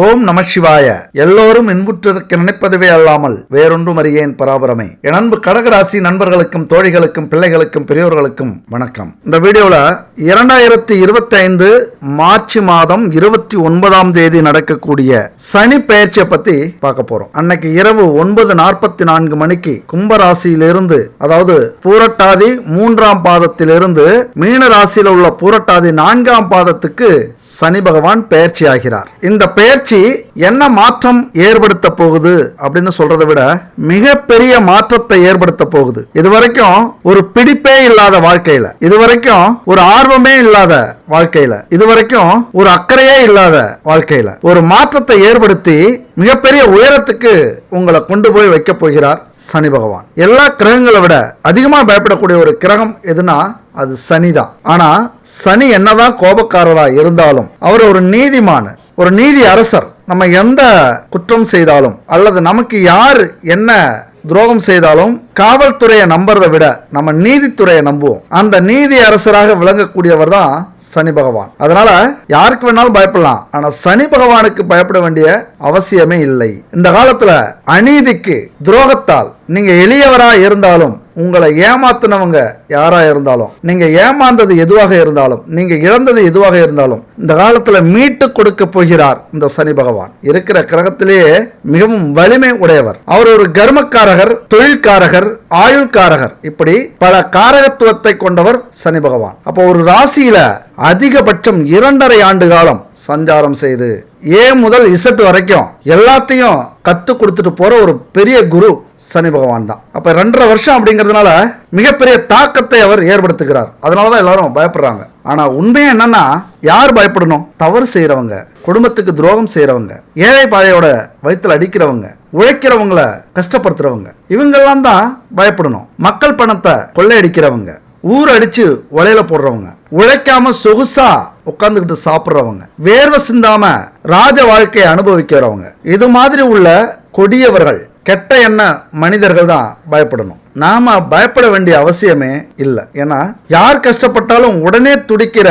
ஓம் நம சிவாய. எல்லோரும் இன்புற்றிருக்க நினைப்பதுவே அல்லாமல் வேறொன்றும் அறியேன் பராபரமே. என் அன்பு கடகராசி நண்பர்களுக்கும் தோழிகளுக்கும் பிள்ளைகளுக்கும் பெரியோர்களுக்கும் வணக்கம். இந்த வீடியோவில் இரண்டாயிரத்தி இருபத்தி ஐந்து மார்ச் மாதம் இருபத்தி ஒன்பதாம் தேதி நடக்கக்கூடிய சனி பெயர்ச்சியை பத்தி பார்க்க போறோம். அன்னைக்கு இரவு ஒன்பது நாற்பத்தி நான்கு மணிக்கு கும்பராசியிலிருந்து அதாவது பூரட்டாதி மூன்றாம் பாதத்திலிருந்து மீன ராசியில் உள்ள பூரட்டாதி நான்காம் பாதத்துக்கு சனி பகவான் பெயர்ச்சி ஆகிறார். இந்த பெயர் பெயர்ச்சி என்ன மாற்றம் ஏற்படுத்த போகுது அப்படின்னு சொல்றதை விட மிகப்பெரிய மாற்றத்தை ஏற்படுத்த போகுது. இதுவரைக்கும் ஒரு பிடிப்பே இல்லாத வாழ்க்கையில இதுவரைக்கும் ஒரு ஆர்வமே இல்லாத வாழ்க்கையில இதுவரைக்கும் ஒரு அக்கறையே இல்லாத வாழ்க்கையில ஒரு மாற்றத்தை ஏற்படுத்தி மிகப்பெரிய உயரத்துக்கு உங்களை கொண்டு போய் வைக்க போகிறார் சனி பகவான். எல்லா கிரகங்களை விட அதிகமாக பயப்படக்கூடிய ஒரு கிரகம் எதுனா அது சனிதான். ஆனா சனி என்னதான் கோபக்காரரா இருந்தாலும் அவர் ஒரு நீதிமான் ஒரு நீதி அரசர் நம்ம எந்த குற்றம் செய்தாலும் அல்லது நமக்கு யார் என்ன துரோகம் செய்தாலும் காவல்துறையை நம்புறதை விட நம்ம நீதித்துறையை நம்புவோம். அந்த நீதி அரசராக விளங்கக்கூடியவர் தான் சனி பகவான். அதனால யாருக்கு வேணாலும் பயப்படலாம். ஆனா சனி பகவானுக்கு பயப்பட வேண்டிய அவசியமே இல்லை. இந்த காலத்துல அநீதிக்கு துரோகத்தால் நீங்க எளியவரா இருந்தாலும் உங்களை ஏமாத்தினவங்க யாராக இருந்தாலும் நீங்கள் ஏமாந்தது எதுவாக இருந்தாலும் நீங்கள் இழந்தது எதுவாக இருந்தாலும் இந்த காலத்தில் மீட்டு கொடுக்க போகிறார் இந்த சனி பகவான். இருக்கிற கிரகத்திலேயே மிகவும் வலிமை உடையவர். அவர் ஒரு கர்மக்காரகர் தொழில்காரகர் ஆயுள்காரகர். இப்படி பல காரகத்துவத்தை கொண்டவர் சனி பகவான். அப்போ ஒரு ராசியில அதிகபட்சம் இரண்டரை ஆண்டு காலம் சஞ்சாரம் செய்து ஏ முதல் இசட்டு வரைக்கும் எல்லாத்தையும் கத்து கொடுத்துட்டு போற ஒரு பெரிய குரு சனி பகவான் தான். அப்போ ரெண்டரை வருஷம் அப்படிங்கிறதுனால மிகப்பெரிய தாக்கத்தை அவர் ஏற்படுத்துகிறார். அதனாலதான் எல்லாரும் பயப்படுறாங்க. ஆனால் உண்மையா என்னன்னா யார் பயப்படணும்? தவறு செய்கிறவங்க குடும்பத்துக்கு துரோகம் செய்கிறவங்க ஏழை பாழையோட வயிற்றில் அடிக்கிறவங்க உழைக்கிறவங்கள கஷ்டப்படுத்துறவங்க இவங்கெல்லாம் தான் பயப்படணும். மக்கள் பணத்தை கொள்ளையடிக்கிறவங்க ஊர் அடிச்சு உலையில போடுறவங்க உழைக்காம சொகுசா உட்காந்துக்கிட்டு சாப்பிட்றவங்க வேர்வை சிந்தாம ராஜ வாழ்க்கையை அனுபவிக்கிறவங்க இது மாதிரி உள்ள கொடியவர்கள் கெட்ட எண்ண மனிதர்கள் தான் பயப்படணும். நாம பயப்பட வேண்டிய அவசியமே இல்லை. ஏன்னா யார் கஷ்டப்பட்டாலும் உடனே துடிக்கிற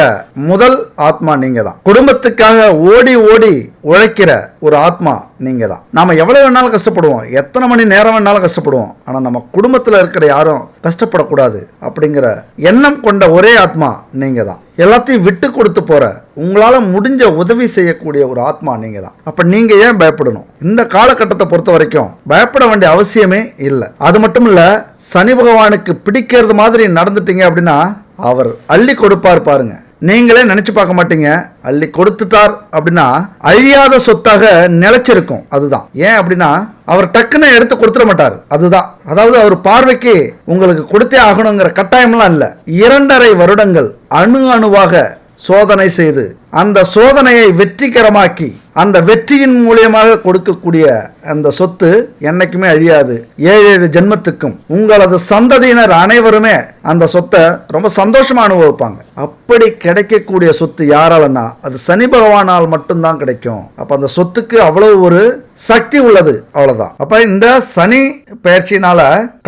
முதல் ஆத்மா நீங்க தான் குடும்பத்துக்காக ஓடி ஓடி உழைக்கிற ஒரு ஆத்மா நீங்க தான் நாம எவ்வளவு வேணாலும் கஷ்டப்படுவோம். எத்தனை மணி நேரம் வேணாலும் கஷ்டப்படுவோம். ஆனா நம்ம குடும்பத்துல இருக்கிற யாரும் கஷ்டப்படக்கூடாது அப்படிங்கிற எண்ணம் கொண்ட ஒரே ஆத்மா நீங்க தான் எல்லாத்தையும் விட்டு கொடுத்து போற உங்களால முடிஞ்ச உதவி செய்யக்கூடிய ஒரு ஆத்மா நீங்க தான் அப்ப நீங்க ஏன் பயப்படணும்? இந்த காலகட்டத்தை பொறுத்த வரைக்கும் பயப்பட வேண்டிய அவசியமே இல்லை. அது மட்டும் இல்லை சனி பகவானுக்கு பிடிக்கிறது மாதிரி நடந்துட்டீங்க அப்படின்னா அவர் அள்ளி கொடுப்பார் பாருங்க. நீங்களே நினைச்சு பார்க்க மாட்டீங்க. அள்ளி கொடுத்துட்டார் அப்படின்னா அழியாத சொத்தாக நிலைச்சிருக்கும். அதுதான். ஏன் அப்படின்னா அவர் டக்குன்னு எடுத்து கொடுத்துட மாட்டார். அதுதான். அதாவது அவர் பார்வைக்கு உங்களுக்கு கொடுத்தே ஆகணுங்கிற கட்டாயம்லாம் இல்லை. இரண்டரை வருடங்கள் அணு அணுவாக சோதனை செய்து அந்த சோதனையை வெற்றிகரமாக்கி அந்த வெற்றியின் மூலியமாக கொடுக்கக்கூடிய அந்த சொத்து என்னைக்குமே அழியாது. ஏழு ஏழு ஜென்மத்துக்கும் உங்களது சந்ததியினர் அனைவருமே அந்த சொத்தை ரொம்ப சந்தோஷமா அனுபவிப்பாங்க. அப்படி கிடைக்கக்கூடிய சொத்து யாராலன்னா அது சனி பகவானால் மட்டும்தான் கிடைக்கும். அப்ப அந்த சொத்துக்கு அவ்வளவு ஒரு சக்தி உள்ளது அவ்வளவுதான். அப்ப இந்த சனி பயிற்சினால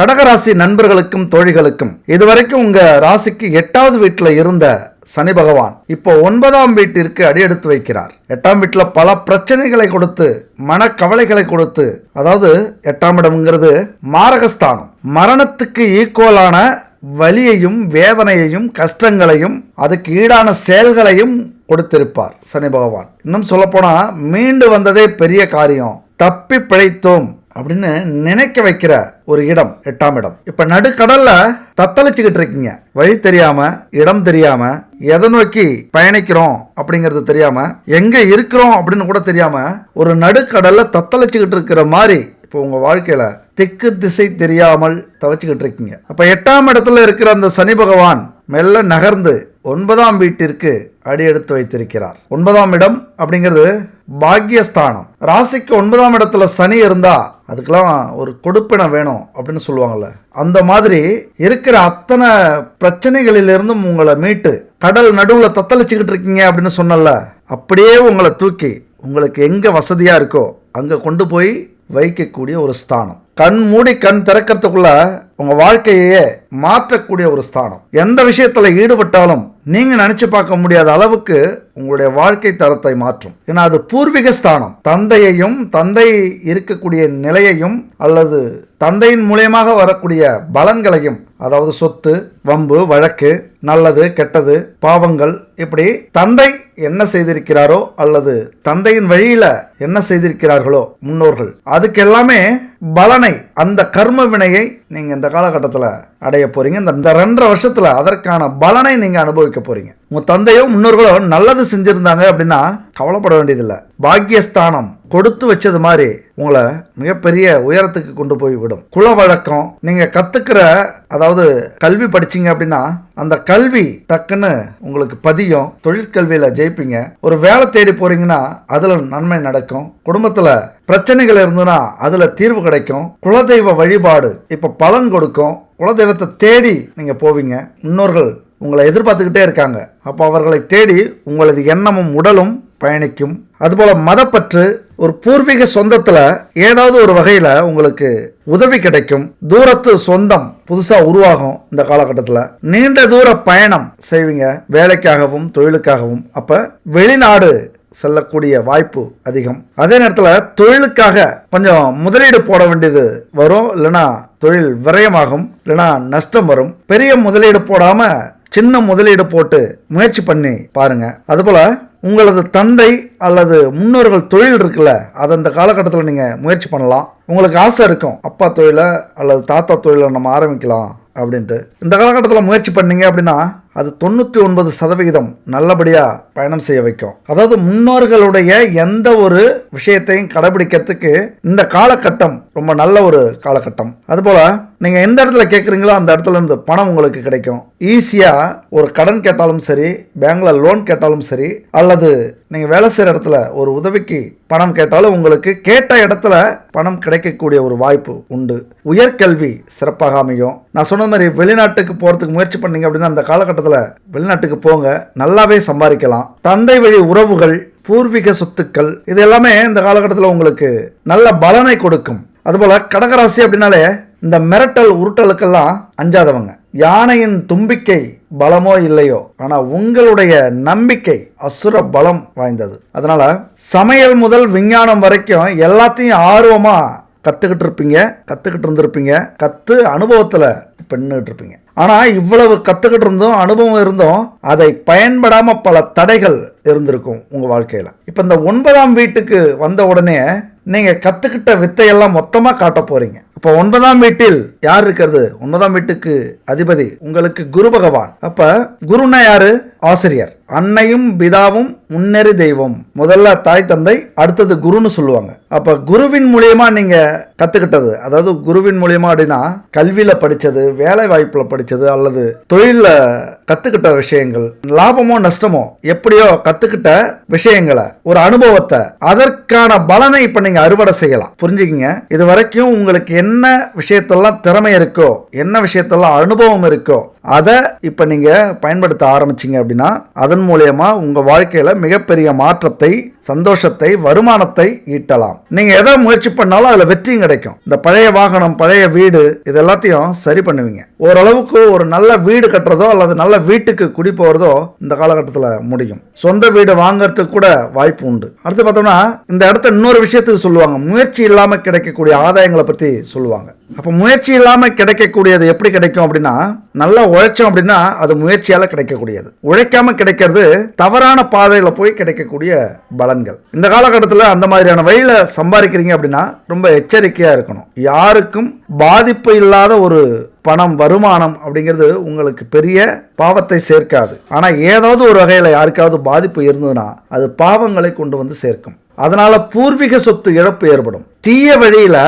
கடகராசி நண்பர்களுக்கும் தோழிகளுக்கும் இதுவரைக்கும் உங்க ராசிக்கு எட்டாவது வீட்டில் இருந்த சனி பகவான் இப்போ ஒன்பதாம் வீட்டிற்கு அடியெடுத்து வைக்கிறார். எட்டாம் வீட்டில் பல பிரச்சனைகளை கொடுத்து மனக்கவலைகளை கொடுத்து அதாவது எட்டாம் இடம்ங்கிறது மாரகஸ்தானம். மரணத்துக்கு ஈக்குவலான வலியையும் வேதனையையும் கஷ்டங்களையும் அதுக்கு ஈடான செயல்களையும் கொடுத்திருப்பார் சனி பகவான். இன்னும் சொல்லப்போனால் மீண்டு வந்ததே பெரிய காரியம். தப்பி பிழைத்தோம். அப்படின்னு நினைக்க வைக்கிற ஒரு இடம் எட்டாம் இடம். இப்ப நடுக்கடல்ல தத்தளிச்சுக்கிட்டு இருக்கீங்க. வழி தெரியாம இடம் தெரியாம எதை நோக்கி பயணிக்கிறோம் அப்படிங்கிறது தெரியாம எங்க இருக்கிறோம் அப்படின்னு கூட தெரியாம ஒரு நடுக்கடல்ல தத்தளிச்சுக்கிட்டு இருக்கிற மாதிரி இப்போ உங்க வாழ்க்கையில திக்கு திசை தெரியாமல் தவச்சுக்கிட்டு இருக்கீங்க. அப்ப எட்டாம் இடத்துல இருக்கிற அந்த சனி பகவான் மெல்ல நகர்ந்து ஒன்பதாம் வீட்டிற்கு அடி எடுத்து வைத்திருக்கிறார். ஒன்பதாம் இடம் அப்படிங்கிறது பாக்யஸ்தானம். ராசிக்கு ஒன்பதாம் இடத்துல சனி இருந்தா அதுக்கெல்லாம் ஒரு கொடுப்பினம் வேணும் அப்படின்னு சொல்லுவாங்கல்ல. அந்த மாதிரி இருக்கிற அத்தனை பிரச்சனைகளிலிருந்தும் உங்களை மீட்டு கடல் நடுவில் தத்தளிச்சுக்கிட்டு இருக்கீங்க அப்படின்னு சொன்னல அப்படியே உங்களை தூக்கி உங்களுக்கு எங்க வசதியா இருக்கோ அங்க கொண்டு போய் வைக்கக்கூடிய ஒரு ஸ்தானம். கண் மூடி கண் திறக்கிறதுக்குள்ள உங்கள் வாழ்க்கையே மாற்றக்கூடிய ஒரு ஸ்தானம். எந்த விஷயத்தில் ஈடுபட்டாலும் நீங்கள் நினச்சி பார்க்க முடியாத அளவுக்கு உங்களுடைய வாழ்க்கை தரத்தை மாற்றும். ஏன்னா அது பூர்வீக ஸ்தானம். தந்தையையும் தந்தை இருக்கக்கூடிய நிலையையும் அல்லது தந்தையின் மூலியமாக வரக்கூடிய பலன்களையும் அதாவது சொத்து வம்பு வழக்கு நல்லது கெட்டது பாவங்கள் இப்படி தந்தை என்ன செய்திருக்கிறாரோ அல்லது தந்தையின் வழியில என்ன செய்திருக்கிறார்களோ முன்னோர்கள் அதுக்கு எல்லாமே பலனை அந்த கர்ம வினையை நீங்க இந்த காலகட்டத்தில் அடைய போறீங்க. இந்த இந்த ரெண்டரை வருஷத்துல அதற்கான பலனை நீங்க அனுபவிக்க போறீங்க. உங்க தந்தையோ முன்னோர்களோ நல்லது செஞ்சிருந்தாங்க அப்படின்னா கவலைப்பட வேண்டியதில்லை. பாக்கியஸ்தானம் கொடுத்து வச்சது மாதிரி உங்களை மிகப்பெரிய உயரத்துக்கு கொண்டு போய் விடும். குல வழக்கம் நீங்க கத்துக்கிற அதாவது கல்வி படிச்சீங்க அப்படின்னா அந்த கல்வி டக்குன்னு உங்களுக்கு பதியும். தொழிற்கல்வியில ஜெயிப்பீங்க. ஒரு வேலை தேடி போறீங்கன்னா அதுல நன்மை நடக்கும். குடும்பத்துல பிரச்சனைகள் இருந்ததுன்னா அதுல தீர்வு கிடைக்கும். குலதெய்வ வழிபாடு இப்ப பலன் கொடுக்கும். குலதெய்வத்தை தேடி நீங்க போவீங்க. முன்னோர்கள் உங்களை எதிர்பார்த்துக்கிட்டே இருக்காங்க. அப்போ அவர்களை தேடி உங்களது எண்ணமும் உடலும் பயணிக்கும். அதுபோல மதப்பற்று ஒரு பூர்வீக சொந்தத்தில் ஏதாவது ஒரு வகையில் உங்களுக்கு உதவி கிடைக்கும். தூரத்து சொந்தம் புதுசாக உருவாகும் இந்த காலகட்டத்தில். நீண்ட தூர பயணம் செய்வீங்க. வேலைக்காகவும் தொழிலுக்காகவும். அப்போ வெளிநாடு செல்லக்கூடிய வாய்ப்பு அதிகம். அதே நேரத்தில் தொழிலுக்காக கொஞ்சம் முதலீடு போட வேண்டியது வரும். இல்லைன்னா தொழில் விரயமாகும். இல்லைன்னா நஷ்டம் வரும். பெரிய முதலீடு போடாமல் சின்ன முதலீடு போட்டு முயற்சி பண்ணி பாருங்க. அதுபோல் உங்களது தந்தை அல்லது முன்னோர்கள் தொழில் இருக்குல்ல அதை அந்த காலகட்டத்தில் நீங்கள் முயற்சி பண்ணலாம். உங்களுக்கு ஆசை இருக்கும் அப்பா தொழிலை அல்லது தாத்தா தொழிலை நம்ம ஆரம்பிக்கலாம் அப்படின்ட்டு. இந்த காலகட்டத்தில் முயற்சி பண்ணீங்க அப்படின்னா அது தொண்ணூற்றி ஒன்பது சதவிகிதம் நல்லபடியாக பயணம் செய்ய வைக்கும். அதாவது முன்னோர்களுடைய எந்த ஒரு விஷயத்தையும் கடைபிடிக்கிறதுக்கு இந்த காலகட்டம் ரொம்ப நல்ல ஒரு காலகட்டம். அதுபோல் நீங்கள் எந்த இடத்துல கேட்குறீங்களோ அந்த இடத்துல இருந்து பணம் உங்களுக்கு கிடைக்கும். ஈஸியாக ஒரு கடன் கேட்டாலும் சரி பேங்கில் லோன் கேட்டாலும் சரி அல்லது நீங்கள் வேலை செய்கிற இடத்துல ஒரு உதவிக்கு பணம் கேட்டாலும் உங்களுக்கு கேட்ட இடத்துல பணம் கிடைக்கக்கூடிய ஒரு வாய்ப்பு உண்டு. உயர்கல்வி சிறப்பாக அமையும். நான் சொன்ன மாதிரி வெளிநாட்டுக்கு போகிறதுக்கு முயற்சி பண்ணீங்க அப்படின்னா அந்த காலகட்டத்தில் வெளிநாட்டுக்கு போங்க நல்லாவே சம்பாதிக்கலாம். தந்தை வழி உறவுகள் பூர்வீக சொத்துக்கள் இது எல்லாமே இந்த காலகட்டத்தில் உங்களுக்கு நல்ல பலனை கொடுக்கும். அதுபோல் கடகராசி அப்படின்னாலே இந்த மிரட்டல் உருட்டலுக்கெல்லாம் அஞ்சாதவங்க. யானையின் தும்பிக்கை பலமோ இல்லையோ ஆனால் உங்களுடைய நம்பிக்கை அசுர பலம் வாய்ந்தது. அதனால் சமையல் முதல் விஞ்ஞானம் வரைக்கும் எல்லாத்தையும் ஆர்வமாக கற்றுக்கிட்டு இருப்பீங்க கற்றுக்கிட்டு இருந்திருப்பீங்க கற்று அனுபவத்தில் பெண்ணுகிட்டு இருப்பீங்க. ஆனால் இவ்வளவு கற்றுக்கிட்டு இருந்தும் அனுபவம் இருந்தும் அதை பயன்படாமல் பல தடைகள் இருந்திருக்கும் உங்கள் வாழ்க்கையில். இப்போ இந்த ஒன்பதாம் வீட்டுக்கு வந்த உடனே நீங்கள் கற்றுக்கிட்ட வித்தையெல்லாம் மொத்தமாக காட்ட போகிறீங்க இப்போ ஒன்பதாம் வீட்டில் யார் இருக்கிறது? ஒன்பதாம் வீட்டுக்கு அதிபதி உங்களுக்கு குரு பகவான். அப்ப குருனா யாரு? ஆசிரியர். அன்னையும் பிதாவும் முன்னேறி தெய்வம். முதல்ல தாய் தந்தை அடுத்தது குருன்னு சொல்லுவாங்க. அப்ப குருவின் மூலியமா நீங்க கத்துக்கிட்டது அதாவது குருவின் மூலியமா அப்படின்னா கல்வியில படிச்சது வேலை வாய்ப்புல படிச்சது அல்லது தொழில கத்துக்கிட்ட விஷயங்கள் லாபமோ நஷ்டமோ எப்படியோ கத்துக்கிட்ட விஷயங்களை ஒரு அனுபவத்தை அதற்கான பலனை இப்ப நீங்க அறுவடை செய்யலாம். புரிஞ்சுக்கிங்க? இது வரைக்கும் உங்களுக்கு என்ன என்ன விஷயத்தெல்லாம் திறமை இருக்கோ என்ன விஷயத்தெல்லாம் அனுபவம் இருக்கோ அதை இப்போ நீங்கள் பயன்படுத்த ஆரம்பிச்சிங்க அப்படின்னா அதன் மூலயமா உங்கள் வாழ்க்கையில் மிகப்பெரிய மாற்றத்தை சந்தோஷத்தை வருமானத்தை ஈட்டலாம். நீங்கள் எதை முயற்சி பண்ணாலும் அதில் வெற்றியும் கிடைக்கும். இந்த பழைய வாகனம் பழைய வீடு இது எல்லாத்தையும் சரி பண்ணுவீங்க. ஓரளவுக்கு ஒரு நல்ல வீடு கட்டுறதோ அல்லது நல்ல வீட்டுக்கு குடி போகிறதோ இந்த காலகட்டத்தில் முடியும். சொந்த வீடு வாங்குறதுக்கு கூட வாய்ப்பு உண்டு. அடுத்து பார்த்தோம்னா இந்த இடத்த இன்னொரு விஷயத்துக்கு சொல்லுவாங்க. முயற்சி இல்லாமல் கிடைக்கக்கூடிய ஆதாயங்களை பற்றி சொல்லுவாங்க. அப்போ முயற்சி இல்லாமல் கிடைக்கக்கூடியது எப்படி கிடைக்கும் அப்படின்னா நல்லா உழைச்சோம் அப்படின்னா அது முயற்சியால் கிடைக்கக்கூடியது. உழைக்காம கிடைக்கிறது தவறான பாதையில் போய் கிடைக்கக்கூடிய பலன்கள். இந்த காலகட்டத்தில் அந்த மாதிரியான வழியில் சம்பாதிக்கிறீங்க அப்படின்னா ரொம்ப எச்சரிக்கையாக இருக்கணும். யாருக்கும் பாதிப்பு இல்லாத ஒரு பணம் வருமானம் அப்படிங்கிறது உங்களுக்கு பெரிய பாவத்தை சேர்க்காது. ஆனால் ஏதாவது ஒரு வகையில் யாருக்காவது பாதிப்பு இருந்ததுன்னா அது பாவங்களை கொண்டு வந்து சேர்க்கும். அதனால் பூர்வீக சொத்து இழப்பு ஏற்படும். தீய வழியில்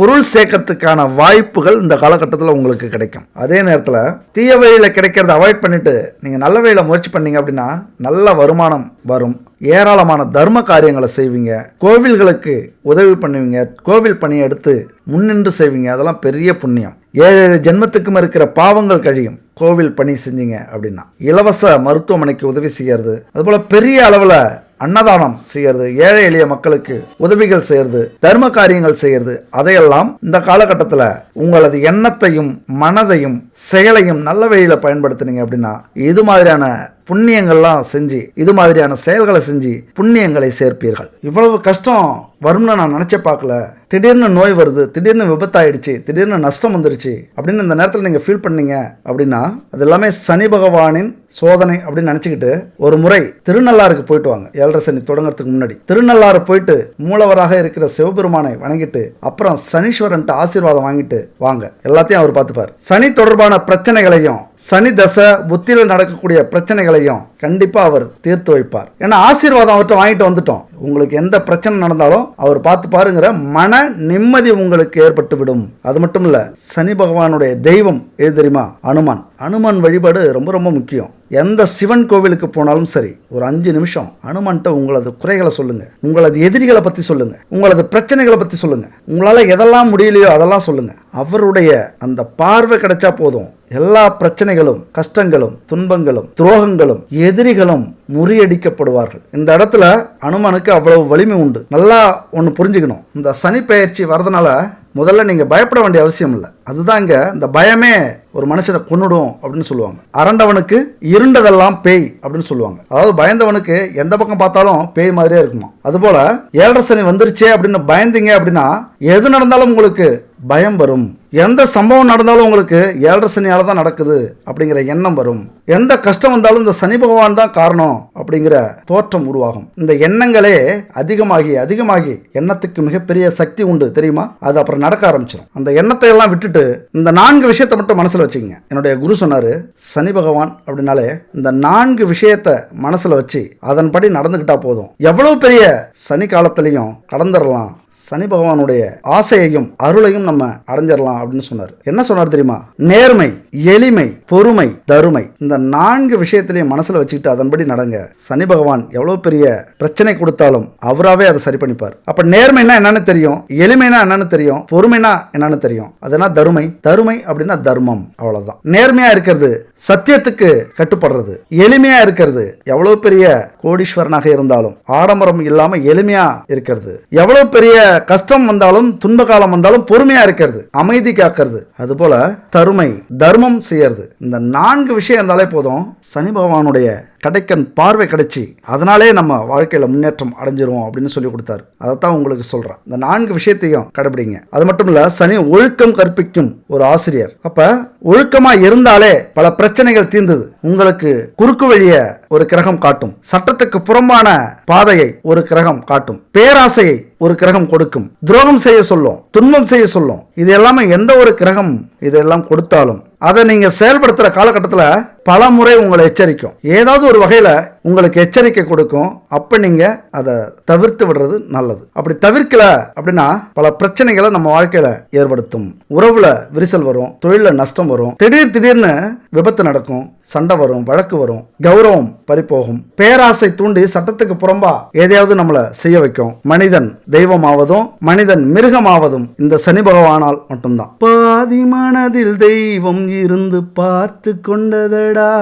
பொருள் சேர்க்கறதுக்கான வாய்ப்புகள் இந்த காலகட்டத்தில் உங்களுக்கு கிடைக்கும். அதே நேரத்தில் தீய வழியில் கிடைக்கிறத அவாய்ட் பண்ணிவிட்டு நீங்கள் நல்ல வழியில் முயற்சி பண்ணீங்க அப்படின்னா நல்ல வருமானம் வரும். ஏராளமான தர்ம காரியங்களை செய்வீங்க. கோவில்களுக்கு உதவி பண்ணுவீங்க. கோவில் பணியை எடுத்து முன்னின்று செய்வீங்க. அதெல்லாம் பெரிய புண்ணியம். ஏழு ஏழு ஜென்மத்துக்கும் இருக்கிற பாவங்கள் கழியும். கோவில் பணி செஞ்சீங்க அப்படின்னா இலவச மருத்துவமனைக்கு உதவி செய்கிறது அதுபோல் பெரிய அளவில் அன்னதானம் செய்யறது ஏழை எளிய மக்களுக்கு உதவிகள் செய்யறது தர்ம காரியங்கள் செய்யறது அதையெல்லாம் இந்த காலகட்டத்தில் உங்களது எண்ணத்தையும் மனதையும் செயலையும் நல்ல வழியில் பயன்படுத்துனீங்க அப்படின்னா இது மாதிரியான புண்ணியங்கள்லாம் செஞ்சு இது மாதிரியான செயல்களை செஞ்சு புண்ணியங்களை சேர்ப்பீர்கள். இவ்வளவு கஷ்டம் வரும்னு நான் நினச்சே பார்க்கல. திடீர்னு நோய் வருது திடீர்னு விபத்தாயிடுச்சு திடீர்னு நஷ்டம் வந்துருச்சு அப்படின்னு இந்த நேரத்தில் நீங்கள் ஃபீல் பண்ணீங்க அப்படின்னா அது எல்லாமே சனி பகவானின் சோதனை அப்படின்னு நினச்சிக்கிட்டு ஒரு முறை திருநள்ளாருக்கு போயிட்டு வாங்க. ஏழரை சனி தொடங்குறதுக்கு முன்னாடி. திருநள்ளாறு போயிட்டு மூலவராக இருக்கிற சிவபெருமானை வணங்கிட்டு அப்புறம் சனீஸ்வரன்ட்டு ஆசீர்வாதம் வாங்கிட்டு வாங்க. எல்லாத்தையும் அவர் பார்த்துப்பார். சனி தொடர்பான பிரச்சனைகளையும் சனி தசை புத்தியில் நடக்கக்கூடிய பிரச்சனைகளையும் கண்டிப்பா அவர் தீர்த்து வைப்பார். ஏன்னா ஆசீர்வாதம் அவர்கிட்ட வாங்கிட்டு வந்துட்டோம். உங்களுக்கு எந்த பிரச்சனை நடந்தாலும் அவர் பார்த்து பாருங்கிற மன நிம்மதி உங்களுக்கு ஏற்பட்டு விடும். அது மட்டும் இல்ல சனி பகவானுடைய தெய்வம் எது தெரியுமா? அனுமான். அனுமான் வழிபாடு ரொம்ப ரொம்ப முக்கியம். எந்த சிவன் கோவிலுக்கு போனாலும் சரி ஒரு அஞ்சு நிமிஷம் அனுமன்ட்ட உங்களது குறைகளை சொல்லுங்க. உங்களது எதிரிகளை பற்றி சொல்லுங்க. உங்களது பிரச்சனைகளை பற்றி சொல்லுங்க. உங்களால் எதெல்லாம் முடியலையோ அதெல்லாம் சொல்லுங்க. அவருடைய அந்த பார்வை கிடைச்சா போதும். எல்லா பிரச்சனைகளும் கஷ்டங்களும் துன்பங்களும் துரோகங்களும் எதிரிகளும் முறியடிக்கப்படுவார்கள். இந்த இடத்துல அனுமனுக்கு அவ்வளவு வலிமை உண்டு. நல்லா ஒன்று புரிஞ்சுக்கணும். இந்த சனி பயிற்சி வரதுனால முதல்ல நீங்கள் பயப்பட வேண்டிய அவசியம் இல்லை. அதுதாங்க இந்த பயமே ஒரு மனுஷனை கொன்னுடும் அப்படின்னு சொல்லுவாங்க. அரண்டவனுக்கு இருண்டதெல்லாம் பேய் அப்படின்னு சொல்லுவாங்க. அதாவது பயந்தவனுக்கு எந்த பக்கம் பார்த்தாலும் பேய் மாதிரியே இருக்குமா? அதுபோல் ஏழரை சனி வந்துருச்சே அப்படின்னு பயந்தீங்க அப்படின்னா எது நடந்தாலும் உங்களுக்கு பயம் வரும். எந்த சம்பவம் நடந்தாலும் உங்களுக்கு ஏழரை சனியால் தான் நடக்குது அப்படிங்கிற எண்ணம் வரும். எந்த கஷ்டம் வந்தாலும் இந்த சனி பகவான் தான் காரணம் அப்படிங்கிற தோற்றம் உருவாகும். இந்த எண்ணங்களே அதிகமாகி அதிகமாகி எண்ணத்துக்கு மிகப்பெரிய சக்தி உண்டு தெரியுமா? அது அப்புறம் நடக்க ஆரம்பிச்சிடும் அந்த எண்ணத்தை எல்லாம் விட்டுட்டு இந்த நான்கு விஷயத்தை மட்டும் மனசில் வச்சுக்கங்க. என்னுடைய குரு சொன்னார் சனி பகவான் அப்படின்னாலே இந்த நான்கு விஷயத்தை மனசில் வச்சு அதன்படி நடந்துக்கிட்டா போதும். எவ்வளவு பெரிய சனி காலத்திலையும் கடந்துடலாம் சனி பகவானுடைய ஆசையையும் அருளையும் நம்ம அடைஞ்சிடலாம் அப்படின்னு சொன்னார். என்ன சொன்னார் தெரியுமா? நேர்மை எளிமை பொறுமை தருமை. இந்த நான்கு விஷயத்திலையும் மனசுல வச்சுக்கிட்டு அதன்படி நடங்க. சனி பகவான் எவ்வளவு பெரிய பிரச்சனை கொடுத்தாலும் அவராவே அதை சரி பண்ணிப்பார். அப்ப நேர்மைனா என்னன்னு தெரியும் எளிமைனா என்னன்னு தெரியும் பொறுமைனா என்னன்னு தெரியும். அதெல்லாம் தருமை? தருமை அப்படின்னா தர்மம். அவ்வளவுதான். நேர்மையா இருக்கிறது சத்தியத்துக்கு கட்டுப்படுறது. எளிமையா இருக்கிறது. எவ்வளவு பெரிய கோடீஸ்வரனாக இருந்தாலும் ஆடம்பரம் இல்லாம எளிமையா இருக்கிறது. எவ்வளவு பெரிய கஷ்டம் வந்தாலும் துன்ப காலம் வந்தாலும் பொறுமையா இருக்கிறது. அமைதி காக்கிறது. அதுபோல தருமை தர்மம் செய்யறது. இந்த நான்கு விஷயம் இருந்தாலே போதும். சனி பகவானுடைய கடைக்கன் பார்வை கிடைச்சி அதனாலே நம்ம வாழ்க்கையில் முன்னேற்றம் அடைஞ்சிருவோம் அப்படின்னு சொல்லி கொடுத்தாரு. அதைத்தான் உங்களுக்கு சொல்கிறேன் இந்த நான்கு விஷயத்தையும் கடைபிடிங்க. அது மட்டும் இல்லை சனி ஒழுக்கம் கற்பிக்கும் ஒரு ஆசிரியர். அப்போ ஒழுக்கமாக இருந்தாலே பல பிரச்சனைகள் தீர்ந்தது. உங்களுக்கு குறுக்கு வழியை ஒரு கிரகம் காட்டும். சட்டத்துக்கு புறம்பான பாதையை ஒரு கிரகம் காட்டும். பேராசையை ஒரு கிரகம் கொடுக்கும். துரோகம் செய்ய சொல்லும் துன்பம் செய்ய சொல்லும். இது எல்லாமே எந்த ஒரு கிரகம் இதெல்லாம் கொடுத்தாலும் அதை நீங்க செயல்படுத்துற காலகட்டத்தில் பல முறை உங்களை எச்சரிக்கும். ஏதாவது ஒரு வகையில உங்களுக்கு எச்சரிக்கை கொடுக்கும் அப்ப நீங்க அதை தவிர்த்து விடுறது நல்லது. அப்படி தவிர்க்கல அப்படின்னா பல பிரச்சனைகளை நம்ம வாழ்க்கையில ஏற்படுத்தும். உறவுல விரிசல் வரும் தொழில நஷ்டம் வரும். திடீர் திடீர்னு விபத்து நடக்கும் சண்டை வரும் வழக்கு வரும் கௌரவம் பறிப்போகும். பேராசை தூண்டி சட்டத்துக்கு புறம்பா எதையாவது நம்மளை செய்ய வைக்கும். மனிதன் தெய்வமாவதும் மனிதன் மிருகமாவதும் இந்த சனி பகவானால் மட்டும்தான். பாதி மனதில் தெய்வம் இருந்து பார்த்து கொண்டதடா.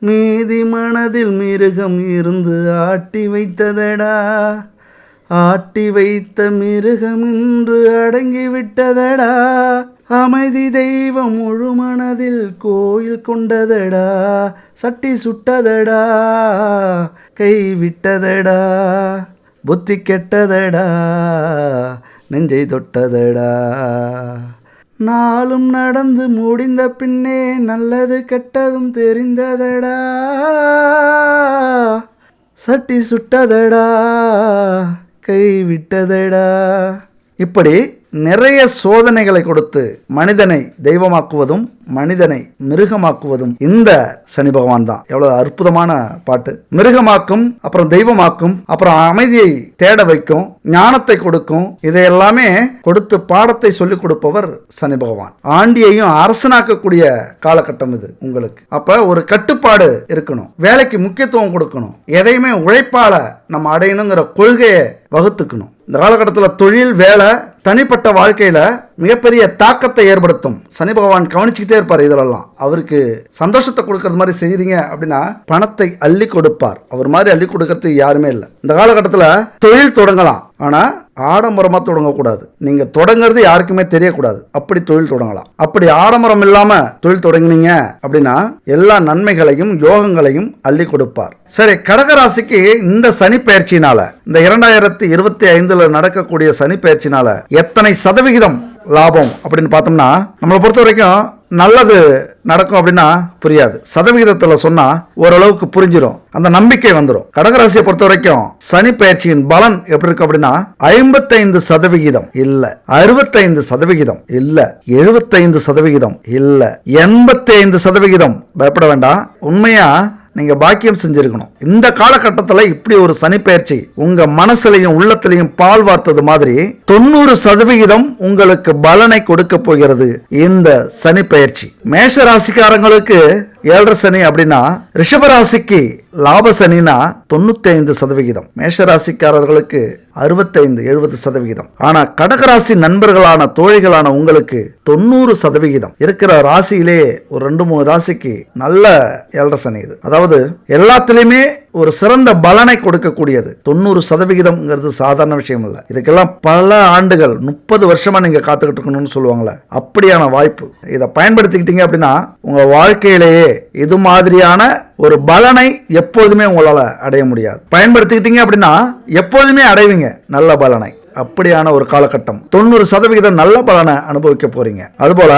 மீதி மனதில் மிருகம் இருந்து ஆட்டி வைத்ததடா. ஆட்டி வைத்த மிருகம் இன்று அடங்கி விட்டதடா. அமைதி தெய்வம் முழு மனதில் கோயில் கொண்டதடா. சட்டி சுட்டதடா. கை விட்டதடா. புத்தி கெட்டதடா. நெஞ்சை தொட்டதடா. நாளும் நடந்து முடிந்த பின்னே நல்லது கெட்டதும் தெரிந்ததடா. சட்டி சுட்டதடா கை விட்டதடா. இப்படி நிறைய சோதனைகளை கொடுத்து மனிதனை தெய்வமாக்குவதும் மனிதனை மிருகமாக்குவதும் இந்த சனி பகவான் தான். எவ்வளவு அற்புதமான பாட்டு. மிருகமாக்கும் அப்புறம் தெய்வமாக்கும் அப்புறம் அமைதியை தேட வைக்கும் ஞானத்தை கொடுக்கும் இதையெல்லாமே கொடுத்து பாடத்தை சொல்லிக் கொடுப்பவர் சனி பகவான். ஆண்டியையும் அரசனாக்கக்கூடிய காலகட்டம் இது உங்களுக்கு. அப்ப ஒரு கட்டுப்பாடு இருக்கணும். வேலைக்கு முக்கியத்துவம் கொடுக்கணும். எதையுமே உழைப்பால நம்ம அடையணுங்கிற கொள்கையை வகுத்துக்கணும். இந்த காலகட்டத்தில் தொழில் வேலை தனிப்பட்ட வாழ்க்கையில் மிகப்பெரிய தாக்கத்தை ஏற்படுத்தும். சனி பகவான் கவனிச்சுக்கிட்டே இருப்பார் இதிலெல்லாம் அவருக்கு சந்தோஷத்தை கொடுக்கறது மாதிரி செய்கிறீங்க அப்படின்னா பணத்தை அள்ளி கொடுப்பார். அவர் மாதிரி அள்ளி கொடுக்கறது யாருமே இல்லை. இந்த காலகட்டத்தில் தொழில் தொடங்கலாம். ஆனால் ஆடம்பரமாக தொடங்கக்கூடாது. நீங்கள் தொடங்குறது யாருக்குமே தெரியக்கூடாது. அப்படி தொழில் தொடங்கலாம். அப்படி ஆடம்பரம் இல்லாமல் தொழில் தொடங்கினீங்க அப்படின்னா எல்லா நன்மைகளையும் யோகங்களையும் அள்ளி கொடுப்பார். சரி கடகராசிக்கு இந்த சனி பயிற்சினால இந்த இரண்டாயிரத்தி இருபத்தி ஐந்தில் நடக்கக்கூடிய சனி பயிற்சினால எத்தனை சதவிகிதம் லாபம் அப்படின்னு பார்த்தோம்னா நம்மளை பொறுத்த வரைக்கும் நல்லது நடக்கும் அப்படின்னா புரியாது. சதவிகிதத்தில் சொன்னா ஓரளவுக்கு புரிஞ்சிடும் அந்த நம்பிக்கை வந்துடும் கடகராசியை பொறுத்த வரைக்கும் சனி பயிற்சியின் பலன் எப்படி இருக்கு அப்படின்னா ஐம்பத்தைந்து சதவிகிதம் இல்ல. அறுபத்தைந்து சதவிகிதம் இல்ல. எழுபத்தைந்து சதவிகிதம் இல்ல. எண்பத்தி ஐந்து சதவிகிதம். பயப்பட வேண்டாம். உண்மையா நீங்க பாக்கியம் செஞ்சுருக்கணும். இந்த காலகட்டத்தில் இப்படி ஒரு சனிப்பெயர்ச்சி உங்க மனசுலையும் உள்ளத்திலையும் பால் வார்த்தது மாதிரி தொண்ணூறு சதவிகிதம் உங்களுக்கு பலனை கொடுக்க போகிறது இந்த சனிப்பெயர்ச்சி. மேஷ ராசிக்காரங்களுக்கு ஏழரை சனி அப்படின்னா ரிஷபராசிக்கு லாப சனினா தொண்ணூத்தி ஐந்து சதவிகிதம். மேஷ ராசிக்காரர்களுக்கு அறுபத்தைந்து எழுபது சதவிகிதம். ஆனா கடகராசி நண்பர்களான தோழிகளான உங்களுக்கு தொண்ணூறு சதவிகிதம். இருக்கிற ராசியிலே ஒரு ரெண்டு மூணு ராசிக்கு நல்ல ஏழரை சனி இது. அதாவது எல்லாத்துலேயுமே ஒரு சிறந்த பலனை கொடுக்கக்கூடியது. தொண்ணூறு சதவிகிதம்ங்கிறது சாதாரண விஷயம் இல்லை இதுக்கெல்லாம் பல ஆண்டுகள் முப்பது வருஷமா நீங்க காத்துக்கிட்டு இருக்கணும்னு சொல்லுவாங்களே அப்படியான வாய்ப்பு. இதை பயன்படுத்திக்கிட்டீங்க அப்படின்னா உங்க வாழ்க்கையிலேயே இது மாதிரியான ஒரு பலனை எப்போதுமே உங்களால் அடைய முடியாது. பயன்படுத்திக்கிட்டீங்க அப்படின்னா எப்போதுமே அடைவீங்க. நல்ல பலனை. அப்படியான ஒரு காலகட்டம். தொண்ணூறு சதவிகிதம் நல்ல பலனை அனுபவிக்க போறீங்க. அதுபோல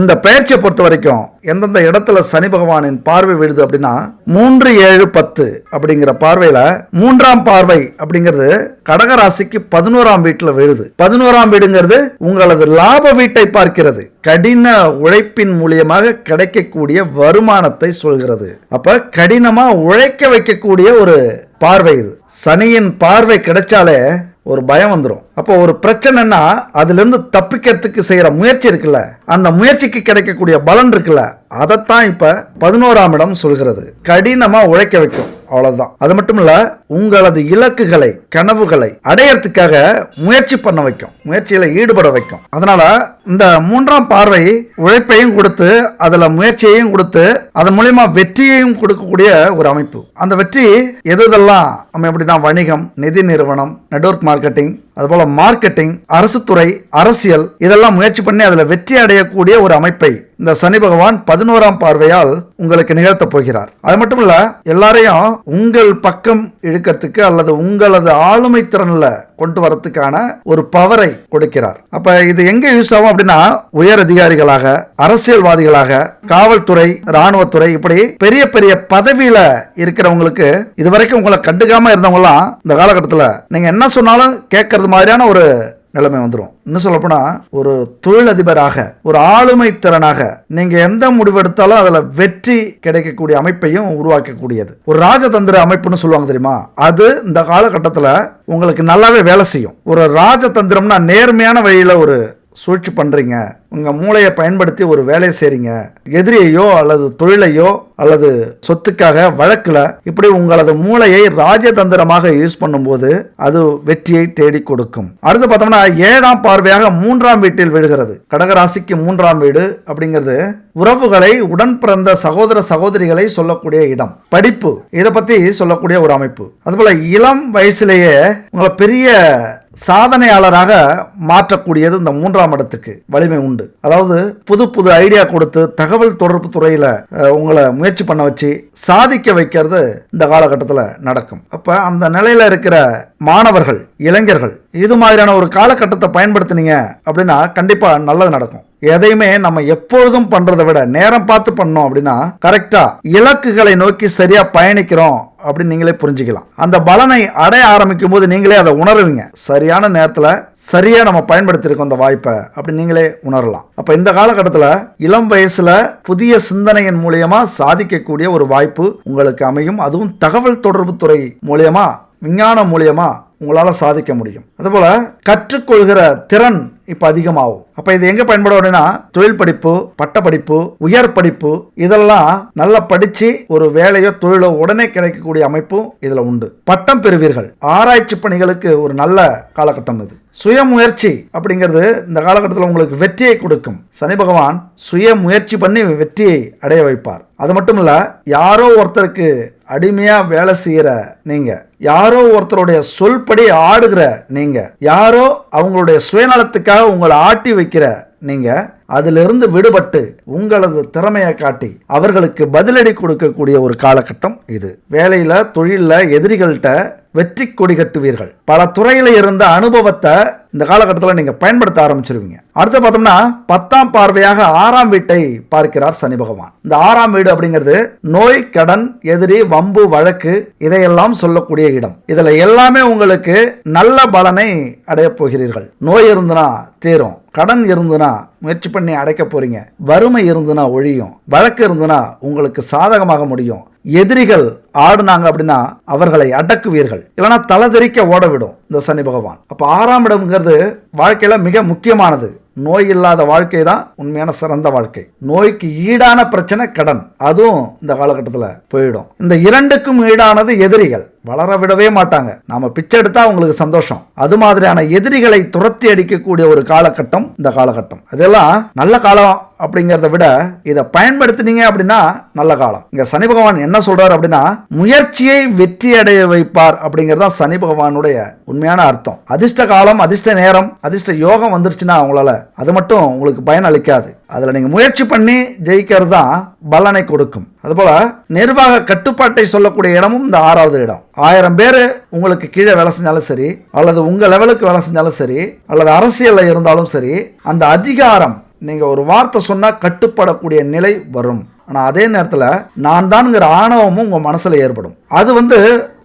இந்த பயிற்சியை பொறுத்த வரைக்கும் எந்தெந்த இடத்துல சனி பகவானின் பார்வை விடுது அப்படின்னா மூன்று ஏழு பத்து அப்படிங்கிற பார்வையில மூன்றாம் பார்வை அப்படிங்கிறது கடகராசிக்கு பதினோராம் வீட்டுல விழுது. பதினோராம் வீடுங்கிறது உங்களது லாப வீட்டை பார்க்கிறது. கடின உழைப்பின் மூலியமாக கிடைக்கக்கூடிய வருமானத்தை சொல்கிறது. அப்ப கடினமா உழைக்க வைக்கக்கூடிய ஒரு பார்வை இது. சனியின் பார்வை கிடைச்சாலே ஒரு பயம் வந்துடும் அப்போ ஒரு பிரச்சனைன்னா அதுலேருந்து தப்பிக்கிறதுக்கு செய்கிற முயற்சி இருக்குல்ல அந்த முயற்சிக்கு கிடைக்கக்கூடிய பலன் இருக்குல்ல அதைத்தான் இப்போ பதினோராம் இடம் சொல்கிறது. கடினமாக உழைக்க வைக்கும். அவ்வளவுதான். அது மட்டும் இல்ல உங்களது இலக்குகளை கனவுகளை அடையறதுக்காக முயற்சி பண்ண வைக்கும். முயற்சியில ஈடுபட வைக்கும். அதனால இந்த மூன்றாம் பார்வை உழைப்பையும் கொடுத்து அதுல முயற்சியையும் கொடுத்து அதன் மூலயமா வெற்றியையும் கொடுக்கக்கூடிய ஒரு அமைப்பு. அந்த வெற்றி எது எதெல்லாம் நம்ம எப்படின்னா வணிகம் நிதி நிறுவனம் நெட்ஒர்க் மார்க்கெட்டிங் அதுபோல மார்க்கெட்டிங் அரசு துறை அரசியல் இதெல்லாம் முயற்சி பண்ணி அதில் வெற்றி அடையக்கூடிய ஒரு அமைப்பை இந்த சனி பகவான் பதினோராம் பார்வையால் உங்களுக்கு நிகழ்த்த போகிறார். அது மட்டும் இல்ல எல்லாரையும் உங்கள் பக்கம் இழுக்கிறதுக்கு அல்லது உங்களது ஆளுமை திறன்ல கொண்டு வரத்துக்கான ஒரு பவரை கொடுக்கிறார். அப்ப இது எங்க யூஸ் ஆகும் அப்படின்னா உயர் அதிகாரிகளாக அரசியல்வாதிகளாக காவல்துறை ராணுவத்துறை இப்படி பெரிய பெரிய பதவியில இருக்கிறவங்களுக்கு இதுவரைக்கும் உங்களை கண்டுக்காம இருந்தவங்கலாம் இந்த காலகட்டத்தில் நீங்க என்ன சொன்னாலும் கேட்கறது மாதிரியான ஒரு நிலைமை வந்துடும் இன்னும் சொல்லப்போனால் ஒரு தொழிலதிபராக ஒரு ஆளுமை திறனாக நீங்கள் எந்த முடிவெடுத்தாலும் அதில் வெற்றி கிடைக்கக்கூடிய அமைப்பையும் உருவாக்கக்கூடியது. ஒரு ராஜதந்திர அமைப்புன்னு சொல்லுவாங்க தெரியுமா? அது இந்த காலகட்டத்தில் உங்களுக்கு நல்லாவே வேலை செய்யும். ஒரு ராஜதந்திரம்னா நேர்மையான வழியில் ஒரு சூழ்ச்சி பண்ணுறீங்க உங்கள் மூளையை பயன்படுத்தி ஒரு வேலையை செய்கிறீங்க எதிரியையோ அல்லது தொழிலையோ அல்லது சொத்துக்காக வழக்கில் இப்படி உங்களது மூளையை ராஜதந்திரமாக யூஸ் பண்ணும்போது அது வெற்றியை தேடி கொடுக்கும். அடுத்து பார்த்தோம்னா ஏழாம் பார்வையாக மூன்றாம் வீட்டில் விழுகிறது. கடகராசிக்கு மூன்றாம் வீடு அப்படிங்கிறது உறவுகளை உடன் பிறந்த சகோதர சகோதரிகளை சொல்லக்கூடிய இடம். படிப்பு இதை பற்றி சொல்லக்கூடிய ஒரு அமைப்பு. அதுபோல் இளம் வயசுலேயே உங்களை பெரிய சாதனையாளராக மாற்றக்கூடியது இந்த மூன்றாம் இடத்துக்கு வலிமை உண்டு. அதாவது புது புது ஐடியா கொடுத்து தகவல் தொடர்பு துறையில் உங்களை முயற்சி பண்ண வச்சு சாதிக்க வைக்கிறது இந்த காலகட்டத்தில் நடக்கும். அப்போ அந்த நிலையில் இருக்கிற மாணவர்கள் இளைஞர்கள் இது மாதிரியான ஒரு காலகட்டத்தை பயன்படுத்தினீங்க அப்படின்னா கண்டிப்பாக நல்லது நடக்கும். எதையுமே நம்ம எப்பொழுதும் பண்றதை விட நேரம் பார்த்து பண்ணோம் அப்படின்னா கரெக்டா இலக்குகளை நோக்கி சரியா பயணிக்கிறோம் அப்படின்னு நீங்களே புரிஞ்சுக்கலாம். அந்த பலனை அடைய ஆரம்பிக்கும் போது நீங்களே அதை உணருவீங்க. சரியான நேரத்தில் சரியா நம்ம பயன்படுத்தியிருக்கோம் அந்த வாய்ப்பை அப்படி நீங்களே உணரலாம். அப்ப இந்த காலகட்டத்தில் இளம் வயசுல புதிய சிந்தனையின் மூலியமா சாதிக்கக்கூடிய ஒரு வாய்ப்பு உங்களுக்கு அமையும். அதுவும் தகவல் தொடர்பு துறை மூலியமா விஞ்ஞானம் மூலியமா உங்களால் சாதிக்க முடியும். அதுபோல் கற்றுக்கொள்கிற திறன் இப்போ அதிகமாகும். அப்போ இது எங்கே பயன்படும் அப்படின்னா தொழில் படிப்பு பட்டப்படிப்பு உயர் படிப்பு இதெல்லாம் நல்லா படித்து ஒரு வேலையோ தொழிலோ உடனே கிடைக்கக்கூடிய அமைப்பும் இதில் உண்டு. பட்டம் பெறுவீர்கள். ஆராய்ச்சி பணிகளுக்கு ஒரு நல்ல காலகட்டம் இது. சுய முயற்சி அப்படிங்கிறது இந்த காலகட்டத்தில் உங்களுக்கு வெற்றியை கொடுக்கும். சனி பகவான் சுய முயற்சி பண்ணி வெற்றியை அடைய வைப்பார். அது மட்டும் இல்லை யாரோ ஒருத்தருக்கு அடிமையாக வேலை செய்கிற நீங்கள் யாரோ ஒருத்தருடைய சொல்படி ஆடுகிற நீங்கள் யாரோ அவங்களுடைய சுயநலத்துக்காக உங்களை ஆட்டி வைக்கிற நீங்கள் அதிலிருந்து விடுபட்டு உங்களது திறமையை காட்டி அவர்களுக்கு பதிலடி கொடுக்கக்கூடிய ஒரு காலகட்டம் இது. வேலையில் தொழிலில் எதிரிகள்கிட்ட வெற்றி கொடி கட்டுவீர்கள். பல துறையில இருந்த அனுபவத்தை இந்த காலகட்டத்தில் நீங்க பயன்படுத்த ஆரம்பிச்சிருவீங்க. அடுத்து பார்த்தோம்னா பத்தாம் பார்வையாக ஆறாம் வீட்டை பார்க்கிறார் சனி பகவான். இந்த ஆறாம் வீடு அப்படிங்கிறது நோய் கடன் எதிரி வம்பு வழக்கு இதையெல்லாம் சொல்லக்கூடிய இடம். இதுல எல்லாமே உங்களுக்கு நல்ல பலனை அடையப் போகிறீர்கள். நோய் இருந்தனா தீரும். கடன் இருந்துனா முயற்சி பண்ணி அடைக்க போறீங்க. வறுமை இருந்துனா ஒழியும். வழக்கு இருந்ததுன்னா உங்களுக்கு சாதகமாக முடியும். எதிரிகள் ஆடுனாங்க அப்படின்னா அவர்களை அடக்குவீர்கள். இல்லைன்னா தலதெறிக்க ஓட விடும் இந்த சனி பகவான். அப்போ ஆறாம் இடம்ங்கிறது வாழ்க்கையில் மிக முக்கியமானது. நோய் இல்லாத வாழ்க்கை தான் உண்மையான சிறந்த வாழ்க்கை. நோய்க்கு ஈடான பிரச்சனை கடன். அதுவும் இந்த காலகட்டத்தில் போயிடும். இந்த இரண்டுக்கும் ஈடானது எதிரிகள். வளர விடவே மாட்டாங்க. நாம பிச்சை எடுத்தா அவங்களுக்கு சந்தோஷம். அது மாதிரியான எதிரிகளை துரத்தி அடிக்கக்கூடிய ஒரு காலகட்டம் இந்த காலகட்டம். அதெல்லாம் நல்ல காலம் அப்படிங்கிறத விட இதை பயன்படுத்தினீங்க அப்படின்னா நல்ல காலம். இங்க சனி பகவான் என்ன சொல்றாரு அப்படின்னா முயற்சியை வெற்றி அடைய வைப்பார் அப்படிங்கிறது தான் சனி பகவானுடைய உண்மையான அர்த்தம். அதிர்ஷ்ட காலம் அதிர்ஷ்ட நேரம் அதிர்ஷ்ட யோகம் வந்துருச்சுன்னா அவங்களால அது மட்டும் உங்களுக்கு பயன் அளிக்காது. அதில் நீங்கள் முயற்சி பண்ணி ஜெயிக்கிறது தான் பலனை கொடுக்கும். அதுபோல நிர்வாக கட்டுப்பாட்டை சொல்லக்கூடிய இடமும் இந்த ஆறாவது இடம். ஆயிரம் பேர் உங்களுக்கு கீழே வேலை செஞ்சாலும் சரி அல்லது உங்கள் லெவலுக்கு வேலை செஞ்சாலும் சரி அல்லது அரசியலில் இருந்தாலும் சரி அந்த அதிகாரம் நீங்கள் ஒரு வார்த்தை சொன்னால் கட்டுப்படக்கூடிய நிலை வரும். ஆனால் அதே நேரத்தில் நான் தான்ங்கிற ஆணவமும் உங்கள் மனசில் ஏற்படும். அது வந்து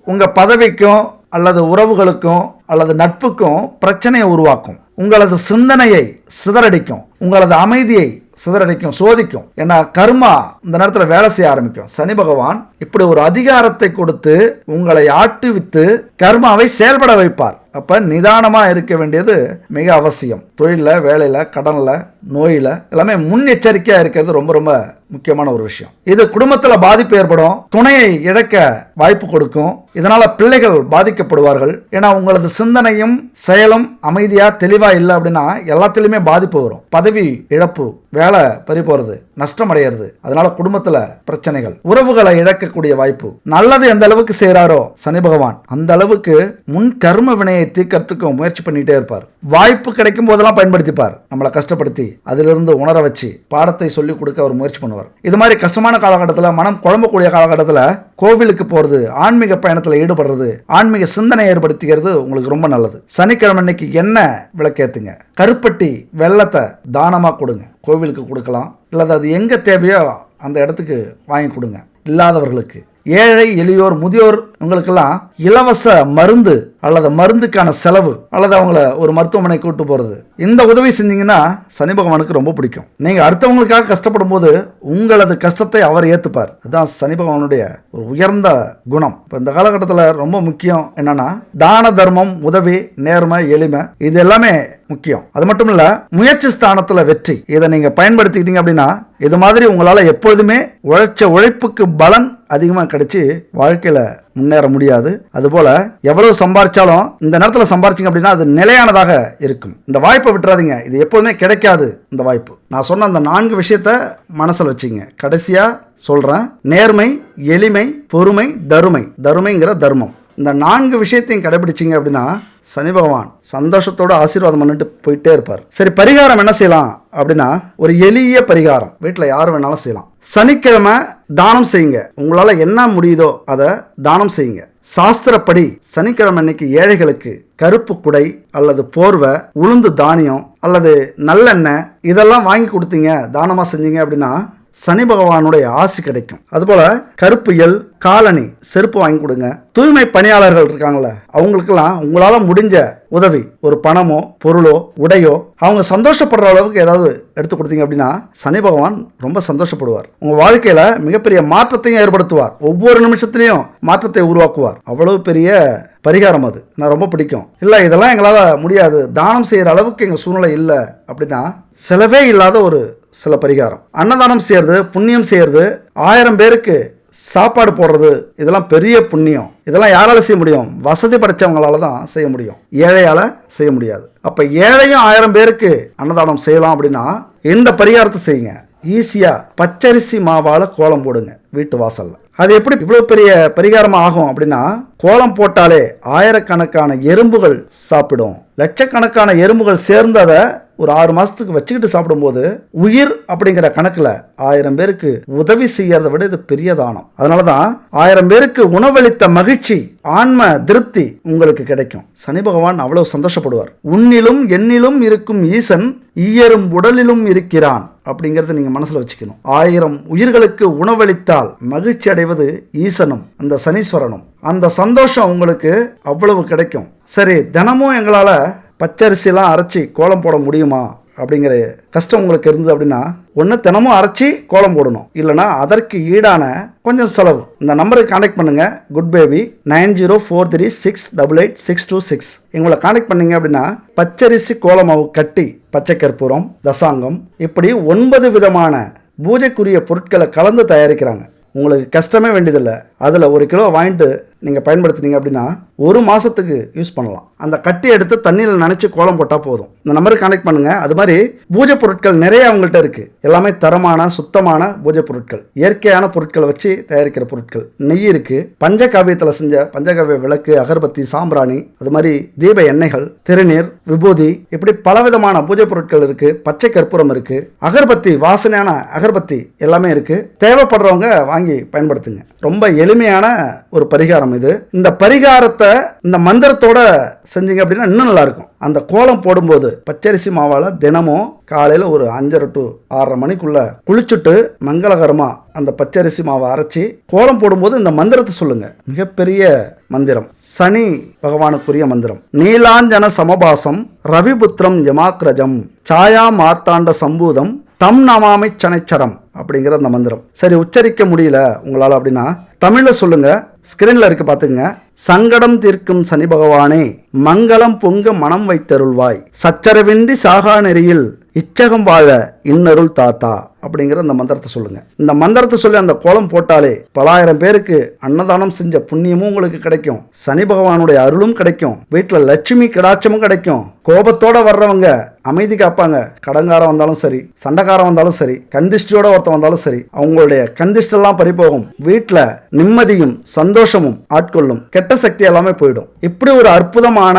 உங்கள் பதவிக்கும் அல்லது உறவுகளுக்கும் அல்லது நட்புக்கும் பிரச்சனையை உருவாக்கும். உங்களது சிந்தனையை சிதறடிக்கும். உங்களது அமைதியை சிதறடிக்கும் சோதிக்கும். ஏன்னா கர்மா இந்த நேரத்தில் வேலை செய்ய ஆரம்பிக்கும். சனி பகவான் இப்படி ஒரு அதிகாரத்தை கொடுத்து உங்களை ஆட்டுவித்து கர்மாவை செயல்பட வைப்பார். அப்போ நிதானமாக இருக்க வேண்டியது மிக அவசியம். தொழிலில் வேலையில் கடனில் நோயில் எல்லாமே முன்னெச்சரிக்கையாக இருக்கிறது ரொம்ப ரொம்ப முக்கியமான ஒரு விஷயம். இது குடும்பத்தில் பாதிப்பு ஏற்படும். துணையை இழக்க வாய்ப்பு கொடுக்கும். இதனால் பிள்ளைகள் பாதிக்கப்படுவார்கள். ஏன்னா உங்களது சிந்தனையும் செயலும் அமைதியாக தெளிவாக இல்லை அப்படின்னா எல்லாத்துலேயுமே பாதிப்பு வரும். பதவி இழப்பு வேலை பறி போகிறது நஷ்டம் அடையிறது. அதனால குடும்பத்தில் பிரச்சனைகள். உறவுகளை இழக்கக்கூடிய வாய்ப்பு. நல்லது எந்த அளவுக்கு செய்கிறாரோ சனி பகவான் அந்த அளவுக்கு முன் கர்ம வினையை தீர்க்கறதுக்கு முயற்சி பண்ணிட்டே இருப்பார். வாய்ப்பு கிடைக்கும் போதெல்லாம் பயன்படுத்திப்பார். நம்மளை கஷ்டப்படுத்தி அதிலிருந்து உணர வச்சு பாடத்தை சொல்லி கொடுக்க அவர் முயற்சி பண்ணுவார். இது மாதிரி கஷ்டமான காலகட்டத்தில் மனம் குழம்பக்கூடிய காலகட்டத்தில் கோவிலுக்கு போறது ஆன்மீக பயணத்தில் ஈடுபடுறது ஆன்மீக சிந்தனை ஏற்படுத்திக்கிறது உங்களுக்கு ரொம்ப நல்லது. சனிக்கிழமை அன்னைக்கு என்ன விளக்கேத்துங்க? கருப்பட்டி வெள்ளத்தை தானமாக கொடுங்க. கோவிலுக்கு கொடுக்கலாம். அல்லது அது எங்கே தேவையோ அந்த இடத்துக்கு வாங்கி கொடுங்க. இல்லாதவர்களுக்கு. ஏழை எளியோர் முதியோர் உங்களுக்கெல்லாம் இலவச மருந்து அல்லது மருந்துக்கான செலவு அல்லது அவங்கள ஒரு மருத்துவமனை கூட்டு போகிறது இந்த உதவி செஞ்சீங்கன்னா சனி பகவானுக்கு ரொம்ப பிடிக்கும். நீங்கள் அடுத்தவங்களுக்காக கஷ்டப்படும் போது உங்களது கஷ்டத்தை அவர் ஏற்றுப்பார் அதுதான் சனி பகவானுடைய ஒரு உயர்ந்த குணம். இப்போ இந்த காலகட்டத்தில் ரொம்ப முக்கியம் என்னன்னா தான தர்மம் உதவி நேர்மை எளிமை இது எல்லாமே முக்கியம். அது மட்டும் இல்ல முயற்சி ஸ்தானத்துல வெற்றி. இதை நீங்க பயன்படுத்திக்கிட்டீங்க அப்படின்னா இது மாதிரி உங்களால எப்பொழுதுமே உழைச்ச உழைப்புக்கு பலன் அதிகமாக கிடைச்சி வாழ்க்கையில் முன்னேற முடியாது. அதுபோல் எவ்வளவு சம்பாரிச்சாலும் இந்த நேரத்தில் சம்பாரிச்சிங்க அப்படின்னா அது நிலையானதாக இருக்கும். இந்த வாய்ப்பை விட்டுறாதீங்க. இது எப்போதுமே கிடைக்காது இந்த வாய்ப்பு. நான் சொன்ன அந்த நான்கு விஷயத்த மனசில் வச்சுங்க. கடைசியாக சொல்கிறேன் நேர்மை எளிமை பொறுமை தருமை. தருமைங்கிற தர்மம். இந்த நான்கு விஷயத்தையும் கடைபிடிச்சிங்க அப்படின்னா சனி பகவான் சந்தோஷத்தோட ஆசீர்வாதம் பண்ணிட்டு போயிட்டே இருப்பார். சரி பரிகாரம் என்ன செய்யலாம் அப்படின்னா ஒரு எளிய பரிகாரம். வீட்டில் யார் வேணாலும் செய்யலாம். சனிக்கிழமை தானம் செய்யுங்க. உங்களால் என்ன முடியுதோ அதை தானம் செய்யுங்க. சாஸ்திரப்படி சனிக்கிழமை அன்னைக்கு ஏழைகளுக்கு கருப்பு குடை அல்லது போர்வை உளுந்து தானியம் அல்லது நல்லெண்ணெய் இதெல்லாம் வாங்கி கொடுத்தீங்க தானமாக செஞ்சீங்க அப்படின்னா சனி பகவானுடைய ஆசி கிடைக்கும். அதுபோல கருப்பியல் காலனி செருப்பு வாங்கி கொடுங்க. தூய்மை பணியாளர்கள் இருக்காங்களே அவங்களுக்கெல்லாம் உங்களால முடிஞ்ச உதவி. ஒரு பணமோ பொருளோ உடையோ அவங்க சந்தோஷப்படுற அளவுக்கு ஏதாவது எடுத்து கொடுத்தீங்க அப்படின்னா சனி பகவான் ரொம்ப சந்தோஷப்படுவார். உங்க வாழ்க்கையில மிகப்பெரிய மாற்றத்தையும் ஏற்படுத்துவார். ஒவ்வொரு நிமிஷத்துலையும் மாற்றத்தை உருவாக்குவார். அவ்வளவு பெரிய பரிகாரம் அது. நான் ரொம்ப பிடிக்கும். இல்லை இதெல்லாம் எங்களால் முடியாது. தானம் செய்கிற அளவுக்கு எங்கள் சூழ்நிலை இல்லை அப்படின்னா செலவே இல்லாத ஒரு சில பரிகாரம் அன்னதானம் செய்யறது புண்ணியம் செய்யறது ஆயிரம் பேருக்கு சாப்பாடு போடுறது இதெல்லாம் பெரிய புண்ணியம். இதெல்லாம் யாரால செய்ய முடியும்? வசதி படைச்சவங்களால தான் செய்ய முடியும். ஏழையால செய்ய முடியாது. அப்ப ஏழையும் ஆயிரம் பேருக்கு அன்னதானம் செய்யலாம் அப்படின்னா இந்த பரிகாரத்தை செய்யுங்க? ஈஸியா பச்சரிசி மாவால கோலம் போடுங்க வீட்டு வாசல்ல. அது எப்படி இவ்வளவு பெரிய பரிகாரம் ஆகும் அப்படின்னா கோலம் போட்டாலே ஆயிரக்கணக்கான எறும்புகள் சாப்பிடும். லட்சக்கணக்கான எறும்புகள் சேர்ந்து அதை ஒரு ஆறு மாதத்துக்கு வச்சுக்கிட்டு சாப்பிடும்போது உயிர் அப்படிங்கிற கணக்கில் ஆயிரம் பேருக்கு உதவி செய்யறதை விட இது பெரிய தானம். அதனாலதான் ஆயிரம் பேருக்கு உணவளித்த மகிழ்ச்சி ஆன்ம திருப்தி உங்களுக்கு கிடைக்கும். சனி பகவான் அவ்வளவு சந்தோஷப்படுவார். உன்னிலும் எண்ணிலும் இருக்கும் ஈசன் ஈயரும் உடலிலும் இருக்கிறான் அப்படிங்கறத நீங்க மனசுல வச்சுக்கணும். ஆயிரம் உயிர்களுக்கு உணவளித்தால் மகிழ்ச்சி அடைவது ஈசனும் அந்த சனீஸ்வரனும். அந்த சந்தோஷம் உங்களுக்கு அவ்வளவு கிடைக்கும். சரி தினமும் எங்களால் பச்சரிசிலாம் அரைச்சி கோலம் போட முடியுமா? அப்படிங்கிற கஷ்டம் உங்களுக்கு இருந்தது அப்படின்னா ஒன்று தினமும் அரைச்சி கோலம் போடணும். இல்லைனா அதற்கு ஈடான கொஞ்சம் செலவு. இந்த நம்பருக்கு காண்டாக்ட் பண்ணுங்கள் good baby nine zero four three six double eight six two six எங்களை காண்டாக்ட் பண்ணிங்க அப்படின்னா பச்சரிசி கோலமாவு கட்டி பச்சை கற்பூரம் தசாங்கம் இப்படி ஒன்பது விதமான பூஜைக்குரிய பொருட்களை கலந்து தயாரிக்கிறாங்க. உங்களுக்கு கஷ்டமே வேண்டியதில்லை. அதில் ஒரு கிலோ வாங்கிட்டு நீங்கள் பயன்படுத்துனீங்க அப்படின்னா ஒரு மாதத்துக்கு யூஸ் பண்ணலாம். அந்த கட்டி எடுத்து தண்ணியில் நினச்சி கோலம் போட்டால் போதும். இந்த நம்பருக்கு கனெக்ட் பண்ணுங்கள் அது மாதிரி பூஜை பொருட்கள் நிறைய அவங்கள்ட்ட இருக்குது எல்லாமே தரமான சுத்தமான பூஜை பொருட்கள். இயற்கையான பொருட்களை வச்சு தயாரிக்கிற பொருட்கள். நெய் இருக்குது பஞ்சகாவியத்தில் செஞ்ச பஞ்சகாவிய விளக்கு அகர்பத்தி சாம்பிராணி அது மாதிரி தீப எண்ணெய்கள் திருநீர் விபூதி இப்படி பலவிதமான பூஜை பொருட்கள் இருக்குது பச்சை கற்பூரம் இருக்குது அகர்பத்தி வாசனையான அகர்பத்தி எல்லாமே இருக்குது தேவைப்படுறவங்க வாங்கி பயன்படுத்துங்க. ரொம்ப எளிமையான ஒரு பரிகாரம் இது. இந்த பரிகாரத்தை இந்த மந்திரத்தோட செஞ்சீங்க அப்படின்னா இன்னும் நல்லா இருக்கும் அந்த கோலம் போடும்போது பச்சரிசி மாவால் தினமும் காலையில் ஒரு அஞ்சரை டு ஆறரை மணிக்குள்ள குளிச்சுட்டு மங்களகரமாக அந்த பச்சரிசி மாவை அரைச்சி கோலம் போடும்போது இந்த மந்திரத்தை சொல்லுங்க. மிகப்பெரிய மந்திரம். சனி பகவானுக்குரிய மந்திரம். நீலாஞ்சன சமபாசம் ரவிபுத்திரம் யமாக்ரஜம் சாயா மார்த்தாண்ட சம்பூதம் தம் நமாமை சனைச்சரம். அப்படிங்கிற அந்த மந்திரம். சரி உச்சரிக்க முடியல உங்களால் அப்படின்னா தமிழில் சொல்லுங்க ஸ்கிரீனில் இருக்கு பார்த்துங்க சங்கடம் தீர்க்கும் சனி பகவானே மங்களம் பொங்க மனம் வைத்தருள்வாய். சச்சரவின்றி சாகா நெறியில் இச்சகம் வாழ இன்னருள் தாத்தா அப்படிங்கிற அந்த மந்திரத்தை சொல்லுங்க. இந்த மந்திரத்தை சொல்லி அந்த கோலம் போட்டாலே பலாயிரம் பேருக்கு அன்னதானம் செஞ்ச புண்ணியமும் உங்களுக்கு கிடைக்கும். சனி பகவானுடைய அருளும் கிடைக்கும். வீட்டில் லட்சுமி கிடாட்சமும் கிடைக்கும். கோபத்தோட வர்றவங்க அமைதி காப்பாங்க. கடங்காரம் வந்தாலும் சரி சண்டைக்காரம் வந்தாலும் சரி கந்திஷ்டியோட ஒருத்தன் வந்தாலும் சரி அவங்களுடைய கந்திஷ்டெல்லாம் பறிபோகும். வீட்டில் நிம்மதியும் சந்தோஷமும் ஆட்கொள்ளும். கெட்ட சக்தி எல்லாமே போயிடும். இப்படி ஒரு அற்புதமான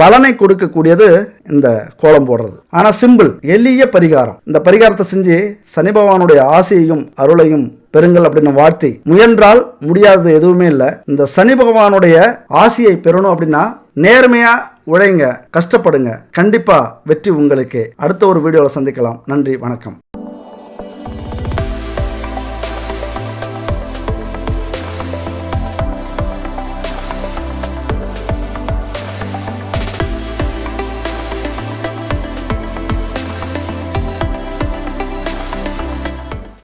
பலனை கொடுக்கக்கூடியது இந்த கோலம் போடுறது. ஆனால் சிம்பிள் எளிய பரிகாரம். இந்த பரிகாரத்தை செஞ்சு சனி பகவானுடைய ஆசையையும் அருளையும் பெறுங்கள் அப்படின்னு வாழ்த்தி முயன்றால் முடியாதது எதுவுமே இல்லை. இந்த சனி பகவானுடைய ஆசையை பெறணும் அப்படின்னா நேர்மையாக உழைங்க கஷ்டப்படுங்க. கண்டிப்பாக வெற்றி உங்களுக்கு. அடுத்த ஒரு வீடியோவில் சந்திக்கலாம். நன்றி வணக்கம்.